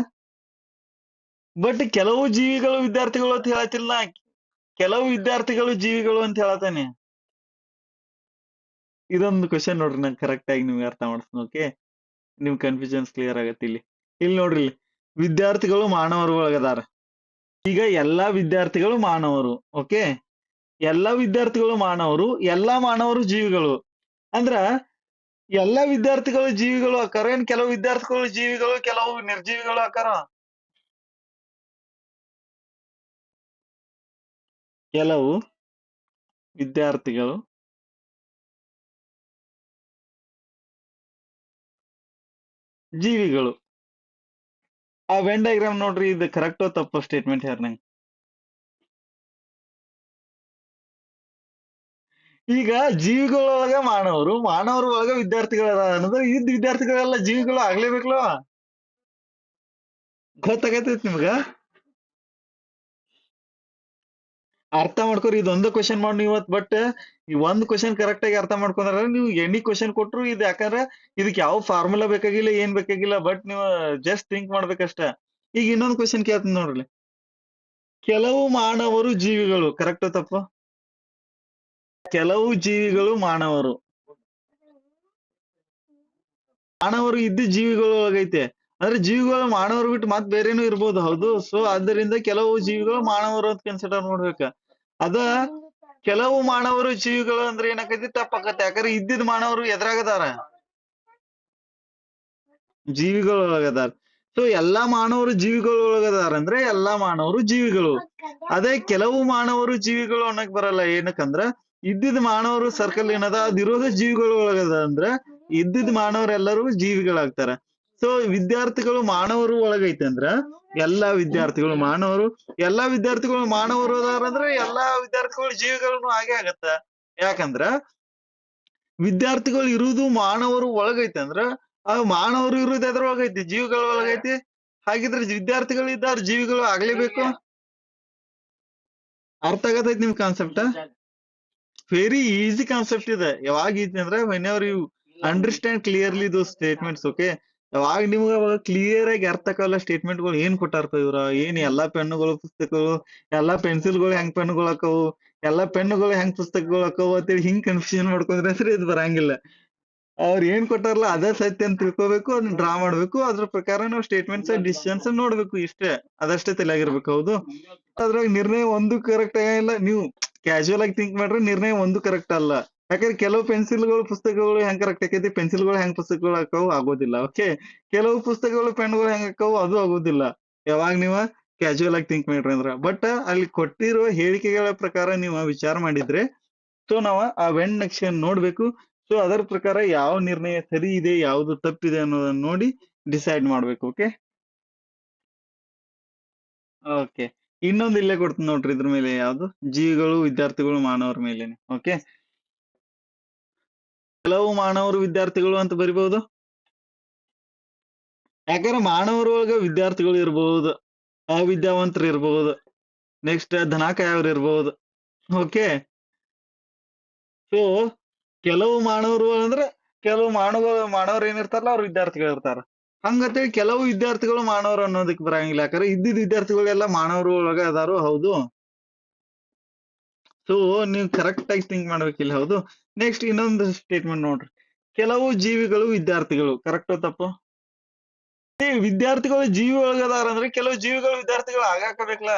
ಬಟ್ ಕೆಲವು ಜೀವಿಗಳು ವಿದ್ಯಾರ್ಥಿಗಳು ಅಂತ ಹೇಳತ್ತಿಲ್ಲ ಕೆಲವು ವಿದ್ಯಾರ್ಥಿಗಳು ಜೀವಿಗಳು ಅಂತ ಹೇಳತಾನೆ ಇದೊಂದು ಕ್ವಶನ್ ನೋಡ್ರಿ ನಂಗೆ ಕರೆಕ್ಟ್ ಆಗಿ ನಿಮ್ಗೆ ಅರ್ಥ ಮಾಡಿಸ್ತೀನಿ ಓಕೆ ನಿಮ್ ಕನ್ಫ್ಯೂಷನ್ಸ್ ಕ್ಲಿಯರ್ ಆಗತ್ತೆ ಇಲ್ಲಿ. ಇಲ್ಲಿ ನೋಡ್ರಿ ವಿದ್ಯಾರ್ಥಿಗಳು ಮಾನವರು ಒಳಗದಾರ. ಈಗ ಎಲ್ಲಾ ವಿದ್ಯಾರ್ಥಿಗಳು ಮಾನವರು ಓಕೆ ಎಲ್ಲಾ ವಿದ್ಯಾರ್ಥಿಗಳು ಮಾನವರು, ಎಲ್ಲಾ ಮಾನವರು ಜೀವಿಗಳು. ಅಂದ್ರ ಎಲ್ಲಾ ವಿದ್ಯಾರ್ಥಿಗಳು ಜೀವಿಗಳು ಆಕಾರ ಏನ್? ಕೆಲವು ವಿದ್ಯಾರ್ಥಿಗಳು ಜೀವಿಗಳು, ಕೆಲವು ನಿರ್ಜೀವಿಗಳು ಆಕಾರ. ಕೆಲವು ವಿದ್ಯಾರ್ಥಿಗಳು ಜೀವಿಗಳು. ಆ ವೆನ್ ಡಯಾಗ್ರಾಮ್ ನೋಡ್ರಿ, ಇದು ಕರೆಕ್ಟೋ ತಪ್ಪು ಸ್ಟೇಟ್ಮೆಂಟ್ ಯಾರ ನಂಗೆ? ಈಗ ಜೀವಿಗಳೊಳಗ ಮಾನವರು ಮಾನವರು ಒಳಗ ವಿದ್ಯಾರ್ಥಿಗಳ ಅನ್ನೋದ್ರೆ ಇದ್ ವಿದ್ಯಾರ್ಥಿಗಳೆಲ್ಲ ಜೀವಿಗಳು ಆಗ್ಲೇಬೇಕಲ್ವ? ಗೊತ್ತಾಗತೈತಿ ನಿಮ್ಗ? ಅರ್ಥ ಮಾಡ್ಕೋರಿ, ಇದೊಂದು ಕ್ವಶನ್ ಮಾಡಿ ಇವತ್ ಬಟ್ ಈ ಒಂದ್ ಕ್ವಶನ್ ಕರೆಕ್ಟ್ ಆಗಿ ಅರ್ಥ ಮಾಡ್ಕೊಂಡ್ರ ನೀವು ಎನಿ ಕ್ವಶನ್ ಕೊಟ್ರು ಇದು ಯಾಕಂದ್ರೆ ಇದಕ್ಕೆ ಯಾವ ಫಾರ್ಮುಲಾ ಬೇಕಾಗಿಲ್ಲ, ಏನ್ ಬೇಕಾಗಿಲ್ಲ ಬಟ್ ನೀವು ಜಸ್ಟ್ ಥಿಂಕ್ ಮಾಡ್ಬೇಕಷ್ಟ. ಈಗ ಇನ್ನೊಂದು ಕ್ವಶನ್ ಕೇಳ್ತೀನಿ ನೋಡ್ರಿ ಕೆಲವು ಮಾನವರು ಜೀವಿಗಳು ಕರೆಕ್ಟ್ ತಪ್ಪು? ಕೆಲವು ಜೀವಿಗಳು ಮಾನವರು. ಮಾನವರು ಇದ್ದ ಜೀವಿಗಳು ಒಳಗೈತೆ ಅಂದ್ರೆ ಜೀವಿಗಳು ಮಾನವರು ಬಿಟ್ಟು ಮತ್ ಬೇರೆನೂ ಇರ್ಬೋದು, ಹೌದು? ಸೊ ಅದರಿಂದ ಕೆಲವು ಜೀವಿಗಳು ಮಾನವರು ಅಂತ ಕನ್ಸಿಡರ್ ಮಾಡ್ಬೇಕ. ಅದ ಕೆಲವು ಮಾನವರು ಜೀವಿಗಳು ಅಂದ್ರೆ ಏನಾಕೈತಿ ತಪ್ಪಾಕತ್ತೆ ಯಾಕಂದ್ರೆ ಇದ್ದಿದ್ ಮಾನವರು ಎದ್ರಾಗದಾರ. ಜೀವಿಗಳೊಳಗದಾರ. ಸೊ ಎಲ್ಲಾ ಮಾನವರು ಜೀವಿಗಳು ಒಳಗದಾರ ಅಂದ್ರೆ ಎಲ್ಲಾ ಮಾನವರು ಜೀವಿಗಳು. ಅದೇ ಕೆಲವು ಮಾನವರು ಜೀವಿಗಳು ಅನ್ನಕ್ ಬರಲ್ಲ. ಏನಕ್ಕಂದ್ರ, ಇದ್ದಿದ್ ಮಾನವರು ಸರ್ಕಲ್ ಏನದ? ಅದಿರೋದು ಜೀವಿಗಳೊಳಗದ ಅಂದ್ರ ಇದ್ದಿದ್ ಮಾನವರೆಲ್ಲರೂ ಜೀವಿಗಳಾಗ್ತಾರ. ಸೊ ವಿದ್ಯಾರ್ಥಿಗಳು ಮಾನವರು ಒಳಗೈತೆ ಅಂದ್ರ ಎಲ್ಲಾ ವಿದ್ಯಾರ್ಥಿಗಳು ಮಾನವರು, ಎಲ್ಲಾ ವಿದ್ಯಾರ್ಥಿಗಳು ಮಾನವರು ಅದಾರಂದ್ರೆ ಎಲ್ಲಾ ವಿದ್ಯಾರ್ಥಿಗಳು ಜೀವಿಗಳನ್ನು ಹಾಗೆ ಆಗತ್ತ. ಯಾಕಂದ್ರ ವಿದ್ಯಾರ್ಥಿಗಳು ಇರುವುದು ಮಾನವರು ಒಳಗೈತೆ ಅಂದ್ರ, ಆ ಮಾನವರು ಇರುವುದು ಎದ್ರ ಒಳಗೈತಿ ಜೀವಿಗಳ ಒಳಗೈತಿ. ಹಾಗಿದ್ರೆ ವಿದ್ಯಾರ್ಥಿಗಳು ಇದ್ದಾರ, ಜೀವಿಗಳು ಆಗ್ಲೇಬೇಕು? ಅರ್ಥ ಆಗತೈತಿ ನಿಮ್ ಕಾನ್ಸೆಪ್ಟ್ ವೆರಿ ಈಸಿ ಕಾನ್ಸೆಪ್ಟ್ ಇದೆ. ಯಾವಾಗ ಅಂದ್ರೆ whenever you understand clearly those statements okay ಯಾವಾಗ ನಿಮ್ಗೆ ಅವಾಗ ಕ್ಲಿಯರ್ ಆಗಿ ಅರ್ಥ ಆಗಲ್ಲ ಸ್ಟೇಟ್ಮೆಂಟ್ಗಳು ಏನ್ ಕೊಟ್ಟಾರಪ್ಪ ಇವ್ರ? ಏನ್ ಎಲ್ಲಾ ಪೆನ್ನುಗಳು ಪುಸ್ತಕಗಳು, ಎಲ್ಲಾ ಪೆನ್ಸಿಲ್ಗಳು ಹೆಂಗ್ ಪೆನ್ನುಗಳು ಹಾಕವು ಎಲ್ಲಾ ಪೆನ್ನುಗಳು ಹೆಂಗ್ ಪುಸ್ತಕಗಳು ಹಾಕವು ಅಂತೇಳಿ ಹಿಂಗ್ ಕನ್ಫ್ಯೂಷನ್ ಮಾಡ್ಕೊಂಡ್ರೆ ಅಂದ್ರೆ ಇದು ಬರಂಗಿಲ್ಲ. ಅವ್ರ ಏನ್ ಕೊಟ್ಟಾರಲ್ಲ ಅದೇ ಸತ್ಯ ಅಂತ ತಿಳ್ಕೊಬೇಕು, ಅದನ್ನ ಡ್ರಾ ಮಾಡ್ಬೇಕು, ಅದ್ರ ಪ್ರಕಾರ ನಾವು ಸ್ಟೇಟ್ಮೆಂಟ್ಸ್ ಡಿಸಿಷನ್ಸ್ ನೋಡ್ಬೇಕು ಇಷ್ಟೇ. ಅದಷ್ಟೇ ತಲೆಯಾಗಿರ್ಬೇಕು, ಹೌದು? ಅದ್ರಾಗ ನಿರ್ಣಯ ಒಂದು ಕರೆಕ್ಟ್ ಆಗಿಲ್ಲ ನೀವು ಕ್ಯಾಶುವಲ್ ಆಗಿ ಥಿಂಕ್ ಮಾಡ್ರೆ ನಿರ್ಣಯ ಒಂದು ಕರೆಕ್ಟ್ ಅಲ್ಲ. ಯಾಕಂದ್ರೆ ಕೆಲವು ಪೆನ್ಸಿಲ್ಗಳು ಪುಸ್ತಕಗಳು ಹೆಂಗ್ ಕರೆಕ್ಟ್ ಆಕೈತಿ? ಪೆನ್ಸಿಲ್ಗಳು ಹೆಂಗ್ ಪುಸ್ತಕಗಳು ಹಾಕವು ಆಗೋದಿಲ್ಲ. ಓಕೆ ಕೆಲವು ಪುಸ್ತಕಗಳು, ಪೆನ್ಗಳು ಹೆಂಗ್ ಹಾಕವು ಅದು ಆಗೋದಿಲ್ಲ. ಯಾವಾಗ ನೀವ ಕ್ಯಾಶುವಲ್ ಆಗಿ ಥಿಂಕ್ ಮಾಡ್ರಿ ಅಂದ್ರ. ಬಟ್ ಅಲ್ಲಿ ಕೊಟ್ಟಿರುವ ಹೇಳಿಕೆಗಳ ಪ್ರಕಾರ ನೀವು ವಿಚಾರ ಮಾಡಿದ್ರೆ ಸೊ ನಾವ ಆ ವೆನ್ ನಕ್ಷೆಯನ್ನು ನೋಡ್ಬೇಕು ಸೊ ಅದರ ಪ್ರಕಾರ ಯಾವ ನಿರ್ಣಯ ಸರಿ ಇದೆ, ಯಾವ್ದು ತಪ್ಪಿದೆ ಅನ್ನೋದನ್ನ ನೋಡಿ ಡಿಸೈಡ್ ಮಾಡ್ಬೇಕು. ಓಕೆ ಓಕೆ ಇನ್ನೊಂದು ಇಲ್ಲೇ ಕೊಡ್ತೀನಿ ನೋಡ್ರಿ ಇದ್ರ ಮೇಲೆ ಯಾವ್ದು? ಜೀವಿಗಳು, ವಿದ್ಯಾರ್ಥಿಗಳು, ಮಾನವರ ಮೇಲೇನೆ. ಓಕೆ ಕೆಲವು ಮಾನವರು ವಿದ್ಯಾರ್ಥಿಗಳು ಅಂತ ಬರಿಬಹುದು. ಯಾಕಂದ್ರೆ ಮಾನವರ ಒಳಗ ವಿದ್ಯಾರ್ಥಿಗಳು ಇರಬಹುದು, ಅವಿದ್ಯಾವಂತರು ಇರಬಹುದು ನೆಕ್ಸ್ಟ್ ಧನಾಕಾಯವ್ರು ಇರಬಹುದು. ಓಕೆ ಸೊ ಕೆಲವು ಮಾನವರು ಅಂದ್ರೆ ಕೆಲವು ಮಾನವ ಮಾನವರು ಏನಿರ್ತಾರಲ್ಲ ಅವ್ರ ವಿದ್ಯಾರ್ಥಿಗಳು ಇರ್ತಾರ. ಹಂಗಂತೇಳಿ ಕೆಲವು ವಿದ್ಯಾರ್ಥಿಗಳು ಮಾನವರು ಅನ್ನೋದಕ್ಕೆ ಬರಂಗಿಲ್ಲ. ಯಾಕಂದ್ರೆ ಇದ್ದಿದ್ ವಿದ್ಯಾರ್ಥಿಗಳೆಲ್ಲ ಮಾನವರು ಒಳಗ ಅದಾರು, ಹೌದು. ಸೊ ನೀವು ಕರೆಕ್ಟ್ ಆಗಿ ಥಿಂಕ್ ಮಾಡ್ಬೇಕಿಲ್ಲ, ಹೌದು. ನೆಕ್ಸ್ಟ್ ಇನ್ನೊಂದು ಸ್ಟೇಟ್ಮೆಂಟ್ ನೋಡ್ರಿ. ಕೆಲವು ಜೀವಿಗಳು ವಿದ್ಯಾರ್ಥಿಗಳು ಕರೆಕ್ಟ್ ತಪ್ಪು? ವಿದ್ಯಾರ್ಥಿಗಳು ಜೀವಿ ಒಳಗದಾರ ಅಂದ್ರೆ ಕೆಲವು ಜೀವಿಗಳು ವಿದ್ಯಾರ್ಥಿಗಳು ಆಗಾಕಬೇಕಲ್ಲ?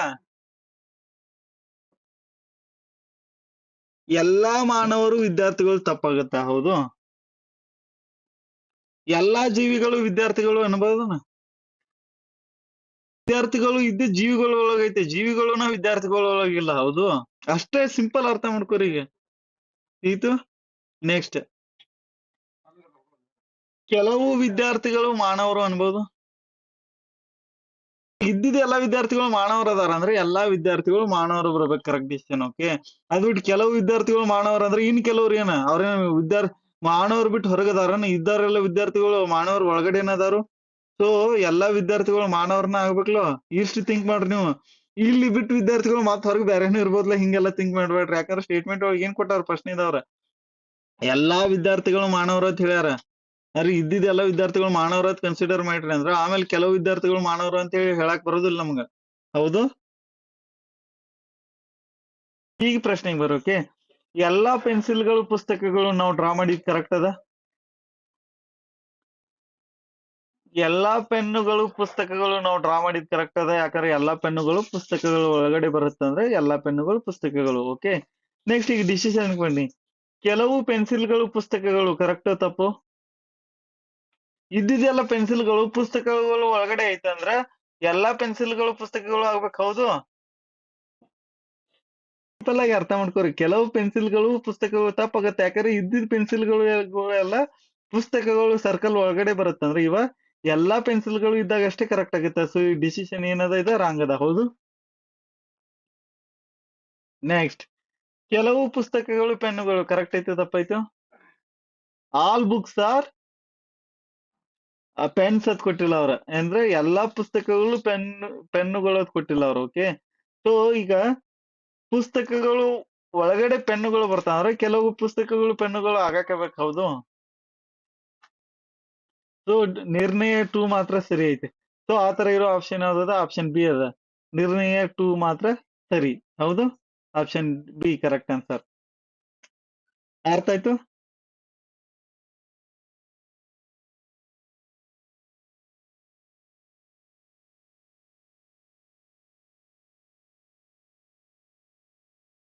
ಎಲ್ಲಾ ಮಾನವರು ವಿದ್ಯಾರ್ಥಿಗಳು ತಪ್ಪಾಗತ್ತಾ? ಹೌದು. ಎಲ್ಲಾ ಜೀವಿಗಳು ವಿದ್ಯಾರ್ಥಿಗಳು ಅನ್ಬೋದನ? ವಿದ್ಯಾರ್ಥಿಗಳು ಇದ್ದ ಜೀವಿಗಳ ಒಳಗೈತೆ ಜೀವಿಗಳು ವಿದ್ಯಾರ್ಥಿಗಳ ಒಳಗಿಲ್ಲ ಹೌದು. ಅಷ್ಟೇ ಸಿಂಪಲ್ ಅರ್ಥ ಮಾಡ್ಕೋರಿ ಈಗ. ಈತು ನೆಕ್ಸ್ಟ್ ಕೆಲವು ವಿದ್ಯಾರ್ಥಿಗಳು ಮಾನವರು ಅನ್ಬೋದು. ಇದ್ದಿದ್ ಎಲ್ಲಾ ವಿದ್ಯಾರ್ಥಿಗಳು ಮಾನವರು ಅದಾರ ಅಂದ್ರೆ ಎಲ್ಲಾ ವಿದ್ಯಾರ್ಥಿಗಳು ಮಾನವರು ಬರ್ಬೇಕು ಕರೆಕ್ಟ್ ಡಿಸಿಷನ್ ಓಕೆ ಅದು ಬಿಟ್ಟು ಕೆಲವು ವಿದ್ಯಾರ್ಥಿಗಳು ಮಾನವರು ಅಂದ್ರೆ ಇನ್ ಕೆಲವ್ರು ಏನ? ಅವ್ರೇನ ವಿದ್ಯಾರ್ಥಿ ಮಾನವರು ಬಿಟ್ಟು ಹೊರಗದಾರ ಇದ್ದಾರೆಲ್ಲ ವಿದ್ಯಾರ್ಥಿಗಳು ಮಾನವರ ಒಳಗಡೆ ಏನದಾರು ಸೊ ಎಲ್ಲಾ ವಿದ್ಯಾರ್ಥಿಗಳು ಮಾನವರನ್ನ ಆಗ್ಬೇಕಲ್ಲ ಇಷ್ಟು ಥಿಂಕ್ ಮಾಡ್ರಿ ನೀವು. ಇಲ್ಲಿ ಬಿಟ್ಟು ವಿದ್ಯಾರ್ಥಿಗಳು ಮತ್ತ ಹೊರಗೆ ಬೇರೆನೂ ಇರ್ಬೋದ್ಲ, ಹಿಂಗೆಲ್ಲ ಥಿಂಕ್ ಮಾಡ್ಬೇಡ್ರಿ. ಯಾಕಂದ್ರೆ ಸ್ಟೇಟ್ಮೆಂಟ್ ಒಳಗೆ ಏನ್ ಕೊಟ್ಟಾರ ಪ್ರಶ್ನೆ ಇದಾವ್ರ. ಎಲ್ಲಾ ವಿದ್ಯಾರ್ಥಿಗಳು ಮಾನವರು ಅಂತ ಹೇಳ್ಯಾರ. ಅರೆ ಇದ್ದಿದ್ ಎಲ್ಲಾ ವಿದ್ಯಾರ್ಥಿಗಳು ಮಾನವರತ್ ಅಂತ ಕನ್ಸಿಡರ್ ಮಾಡ್ರಿ ಅಂದ್ರ, ಆಮೇಲೆ ಕೆಲವು ವಿದ್ಯಾರ್ಥಿಗಳು ಮಾನವರು ಅಂತ ಹೇಳಿ ಹೇಳಕ್ ಬರೋದಿಲ್ಲ ನಮ್ಗ. ಹೌದು? ಈಗ ಪ್ರಶ್ನೆಗೆ ಬರೋಕೆ, ಎಲ್ಲಾ ಪೆನ್ಸಿಲ್ಗಳು ಪುಸ್ತಕಗಳು ನಾವು ಡ್ರಾ ಮಾಡಿದ್ ಕರೆಕ್ಟ್ ಅದ? ಎಲ್ಲಾ ಪೆನ್ನುಗಳು ಪುಸ್ತಕಗಳು ನಾವು ಡ್ರಾ ಮಾಡಿದ್ ಕರೆಕ್ಟ್ ಅದ. ಯಾಕಂದ್ರೆ ಎಲ್ಲಾ ಪೆನ್ನುಗಳು ಪುಸ್ತಕಗಳು ಒಳಗಡೆ ಬರುತ್ತಂದ್ರೆ ಎಲ್ಲಾ ಪೆನ್ನುಗಳು ಪುಸ್ತಕಗಳು ಓಕೆ ನೆಕ್ಸ್ಟ್ ಈಗ ಡಿಸಿಷನ್ ಬನ್ನಿ. ಕೆಲವು ಪೆನ್ಸಿಲ್ಗಳು ಪುಸ್ತಕಗಳು ಕರೆಕ್ಟ್ ತಪ್ಪು? ಇದ್ದಿದ್ದೆಲ್ಲ ಪೆನ್ಸಿಲ್ಗಳು ಪುಸ್ತಕಗಳು ಒಳಗಡೆ ಐತಂದ್ರ ಎಲ್ಲಾ ಪೆನ್ಸಿಲ್ಗಳು ಪುಸ್ತಕಗಳು ಆಗ್ಬೇಕು, ಹೌದು? ಸಿಂಪಲ್ ಆಗಿ ಅರ್ಥ ಮಾಡ್ಕೋರಿ. ಕೆಲವು ಪೆನ್ಸಿಲ್ಗಳು ಪುಸ್ತಕಗಳು ತಪ್ಪಾಗತ್ತೆ. ಯಾಕಂದ್ರೆ ಇದ್ದಿದ್ ಪೆನ್ಸಿಲ್ಗಳು ಎಲ್ಲ ಪುಸ್ತಕಗಳು ಸರ್ಕಲ್ ಒಳಗಡೆ ಬರುತ್ತಂದ್ರೆ ಇವ ಎಲ್ಲಾ ಪೆನ್ಸಿಲ್ಗಳು ಇದ್ದಾಗ ಅಷ್ಟೇ ಕರೆಕ್ಟ್ ಆಗುತ್ತೆ. ಸೊ ಈ ಡಿಸಿಷನ್ ಏನದ ಇದೆ? ರಾಂಗ್ ಅದ. ಹೌದು? ನೆಕ್ಸ್ಟ್ ಕೆಲವು ಪುಸ್ತಕಗಳು, ಪೆನ್ನುಗಳು. ಕರೆಕ್ಟ್ ಐತೆ ತಪ್ಪಾಯ್ತು? ಆಲ್ ಬುಕ್ಸ್ ಆರ್ ಪೆನ್ಸ್ ಅದ್ ಕೊಟ್ಟಿಲ್ಲ ಅವ್ರ. ಅಂದ್ರೆ ಎಲ್ಲಾ ಪುಸ್ತಕಗಳು ಪೆನ್, ಪೆನ್ನುಗಳು ಅದ್ ಕೊಟ್ಟಿಲ್ಲ ಅವ್ರು. ಓಕೆ ಸೊ ಈಗ ಪುಸ್ತಕಗಳು ಒಳಗಡೆ ಪೆನ್ನುಗಳು ಬರ್ತಾವ್ರೆ ಕೆಲವು ಪುಸ್ತಕಗಳು ಪೆನ್ನುಗಳು ಆಗಾಕಬೇಕು ಹೌದು? ಸೊ ನಿರ್ಣಯ ಟೂ ಮಾತ್ರ ಸರಿ ಐತೆ. ಸೊ ಆತರ ಇರೋ ಆಪ್ಷನ್ ಯಾವ್ದದ ಆಪ್ಷನ್ ಬಿ ಅದ. ನಿರ್ಣಯ ಟೂ ಮಾತ್ರ ಸರಿ. ಹೌದು? ಆಪ್ಷನ್ ಬಿ ಕರೆಕ್ಟ್ ಆನ್ಸರ್ ಅರ್ಥ ಆಯ್ತು?